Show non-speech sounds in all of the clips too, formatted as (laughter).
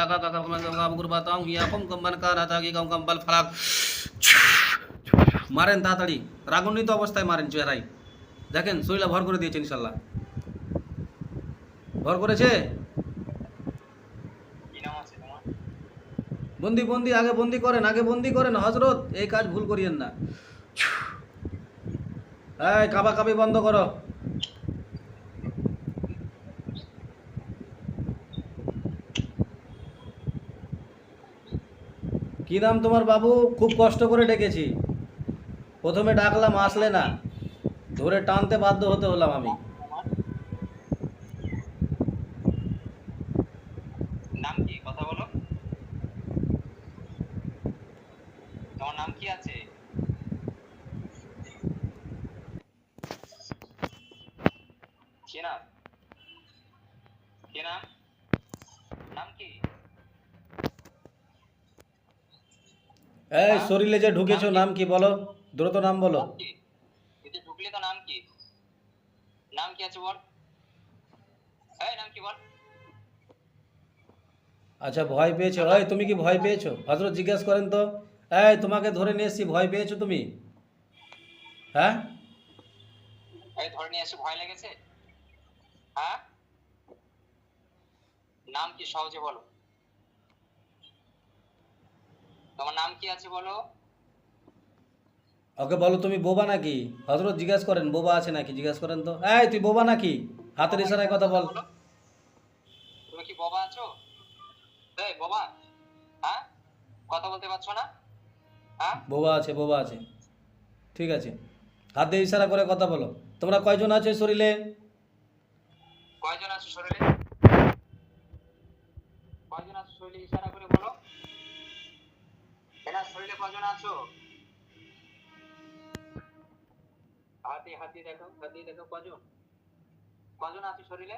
laka kana kam kam bal falak মারেন তাড়াতাড়ি। রাগান্বিত অবস্থায় মারেন চেহারাই দেখেন শরীরে ভর করে দিয়েছে ইনশাল্লাহ। ভর করেছে? বন্দি বন্দি আগে বন্দি করেন আগে বন্দি করেন। হজরত এই কাজ ভুল করিয়েন না। এই কাবা কাবি বন্ধ করো। কি নাম তোমার বাবু? খুব কষ্ট করে ডেকেছি। প্রথমে ডাকলাম, আসলে না। ধরে টানতে বাধ্য হতে হলাম আমি। কি? কথা বলো। তোমার নাম কি আছে? নাম? নাম কি? এই শরীরে যে ঢুকেছো নাম কি বলো? দ্রুত নাম বলো। ঢুকলে তো নাম কি? নাম কি আছে বল? এই নাম কি বল? আচ্ছা ভয় পেয়েছ? এই তুমি কি ভয় পেয়েছ? হজরত জিজ্ঞেস করেন তো। এই তোমাকে ধরে নিয়ে এসছি ভয় পেয়েছ তুমি? হ্যাঁ? এই ধরে নিয়ে এসে ভয় লেগেছে? হ্যাঁ? নাম কি সহজে বলো। তোমার নাম কি আছে বলো? ওকে বলো তুমি বোবা নাকি? হজরত জিজ্ঞেস করেন বোবা আছে নাকি? জিজ্ঞেস করেন তো। এই তুই বোবা নাকি? হাতের ইশারায় কথা বল? তুমি কি বোবা আছো? এই বোবা? হ্যাঁ? কথা বলতে পারছ না? হ্যাঁ? বোবা আছে বোবা আছে। ঠিক আছে। হাত দিয়ে ইশারা করে কথা বলো। তোমরা কয়জন আছো শরীরে? কয়জন আছো শরীরে? কয়জন আছো শরীরে? ইশারা করে বলো। শরীরে কয়জন আছো? হাতে হাতে দেখো হাতে দেখো, কজন? কজন আছো শরীরে?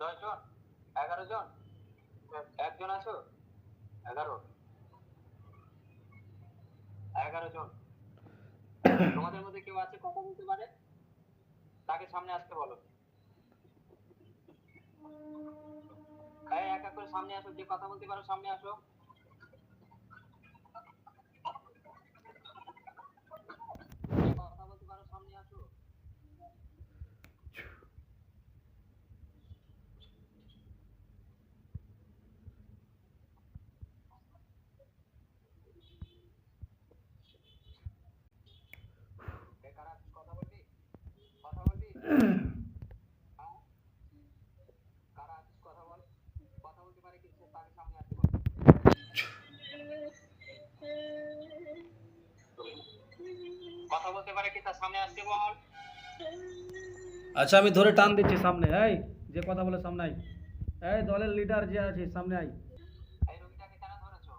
দশ জন এগারো জন? একজন আছো? এগারো। এগারো জন। তোমাদের মধ্যে কেউ আছে কথা বলতে পারে? তাকে সামনে আসতে বলো। এক করে সামনে আসো, যে কথা বলতে পারো, সামনে আসো যে কথা বলতে পারো সামনে আসো এ কারা কথা বলবি কথা বলবি হ্যাঁ? কারা আছিস কথা বল কথা বলতে পারে কি সে তাকে সামনে আসতে বল কথা বলতে পারে কি তার সামনে আসতে বল আচ্ছা আমি ধরে টান দিচ্ছি সামনে, এই, যে কথা বলে সামনে আই এই, দলের লিডার যে আছে, সামনে আই এই রোগীটাকে কেন ধরেছো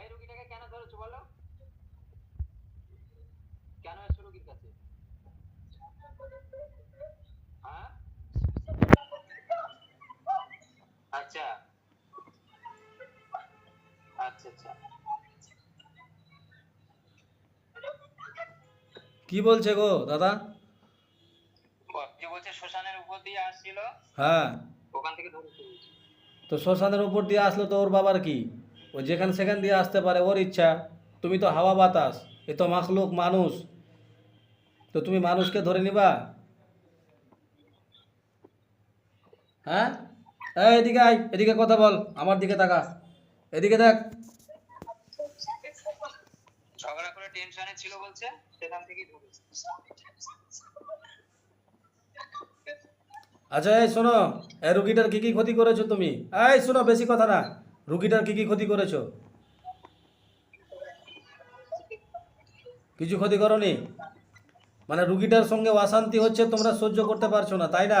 এই রোগীটাকে কেন ধরেছো বলো কেন এসছো রোগীর কাছে হ্যাঁ আচ্ছা। আচ্ছা আচ্ছা। কি বলছে গো দাদা? বলছে? শ্মশানের উপর দিয়ে আসছিল? হ্যাঁ। ওখান থেকে তো শ্মশানের উপর দিয়ে আসলো তো ওর বাবার কি? ও যেখানে সেখান দিয়ে আসতে পারে ওর ইচ্ছা। তুমি তো হাওয়া বাতাস এ তো মাখলুক মানুষ। তো তুমি মানুষকে ধরে নিবা? হ্যাঁ? এদিকে আয় এদিকে কথা বল আমার দিকে তাকা। এদিকে দেখ। ঝগড়া করে টেনশনে ছিল বলছে সেখান থেকেই আচ্ছা এই শোনো এই রুগীটার কি কি ক্ষতি করেছ তুমি? এই শোনো বেশি কথা না রুগীটার কি কি ক্ষতি করেছ? কিছু ক্ষতি করনি? মানে রুগীটার সঙ্গে অশান্তি হচ্ছে তোমরা সহ্য করতে পারছ না তাই না?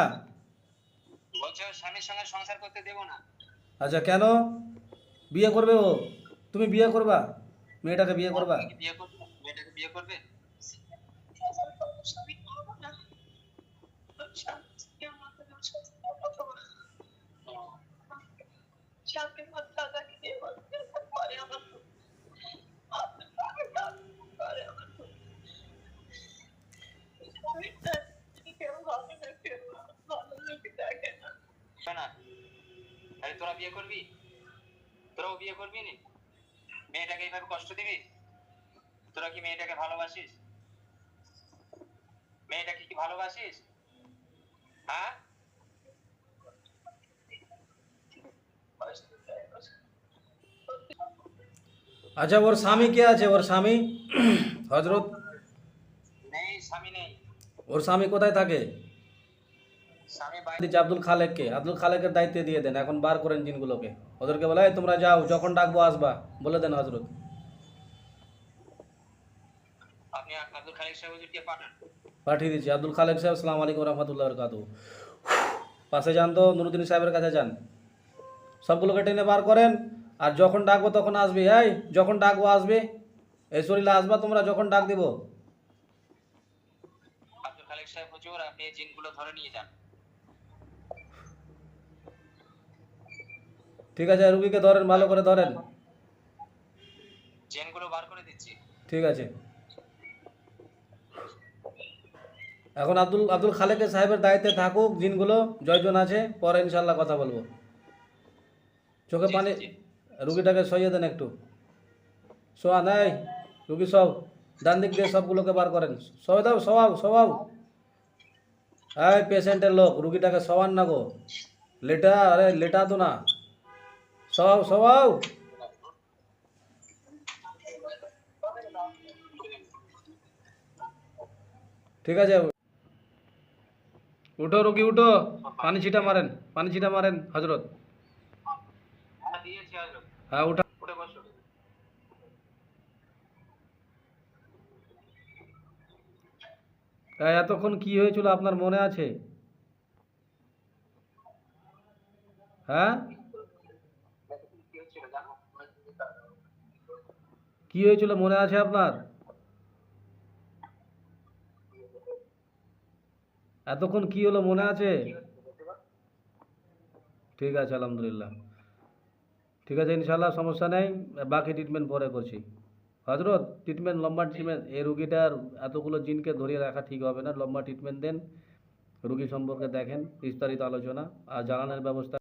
বলছে স্বামীর সঙ্গে সংসার করতে দেবো না। আচ্ছা কেন? বিয়ে করবে ও? তুমি বিয়ে করবা? মেয়েটাকে বিয়ে করবা? বিয়ে করবে? মেয়েটাকে বিয়ে করবে? তাহলে তোরা বিয়ে করবি? তোরাও বিয়ে করবি নি? মেয়েটাকে এইভাবে কষ্ট দিবি? তোরা কি মেয়েটাকে ভালোবাসিস? মেয়েটাকে কি ভালোবাসিস? হ্যাঁ? আচ্ছা ওর স্বামী কে আছে? ওর স্বামী? (clears throat) হজরত নেই স্বামী নেই। ওর স্বামী কোথায় থাকে? দিচ্ছে আব্দুল খালেককে। আব্দুল খালেকের দায়িত্বে দিয়ে দেন এখন বার করেন জিনগুলোকে। ওদেরকে বলে তোমরা যাও যখন ডাকবো আসবা। বলে দেন হজরত পাঠিয়ে দিচ্ছি। আব্দুল খালেক সাহেব সালাম আলাইকুম রহমতুল্লাহ বরকাতু পাশে যান তো নুরুদ্দিন সাহেবের কাছে যান। সবগুলোকে টেনে বার করেন আর যখন ডাকবো তখন আসবে। এই যখন ডাকবো আসবে। এই শরীরে আসবা তোমরা যখন ডাক দিব। আব্দুল খালিক সাহেব হুজুর আপনি জিনগুলো ধরে নিয়ে যান। ঠিক আছে রুগীকে ধরেন ভালো করে ধরেন। জিনগুলো বার করে দিচ্ছি। ঠিক আছে। এখন আব্দুল আব্দুল খালেকের সাহেবের দায়িত্বে থাকুক জিনগুলো জয়জন আছে পরে ইনশাল্লাহ কথা বলব। চোখে পানি রুগীটাকে সইয়ে দেন একটু। শোয়া নাই রুগী সব ডান দিক দিয়ে সবগুলোকে বার করেন। সবাই দাও সবাও সবাও। এই পেশেন্টের লোক রুগীটাকে সবান না গো। লেটা আরে লেটা তো না। সবাও সবাও। ঠিক আছে, উঠো। রুগী, উঠো। পানি ছিটা মারেন, পানি ছিটা মারেন হজরত হ্যাঁ উঠা। এতক্ষণ কি হয়েছিল আপনার মনে আছে? হ্যাঁ? কি হয়েছিল মনে আছে আপনার? এতক্ষণ কি হলো মনে আছে? ঠিক আছে, আলহামদুলিল্লাহ। ঠিক আছে ইনশাল্লাহ সমস্যা নেই। বাকি ট্রিটমেন্ট পরে করছি। হজরত ট্রিটমেন্ট লম্বা ট্রিটমেন্ট এই রুগীটার এতগুলো জিনকে ধরিয়ে রাখা ঠিক হবে না। লম্বা ট্রিটমেন্ট দেন। রুগী সম্পর্কে দেখেন, বিস্তারিত আলোচনা। আর জ্বালানোর ব্যবস্থা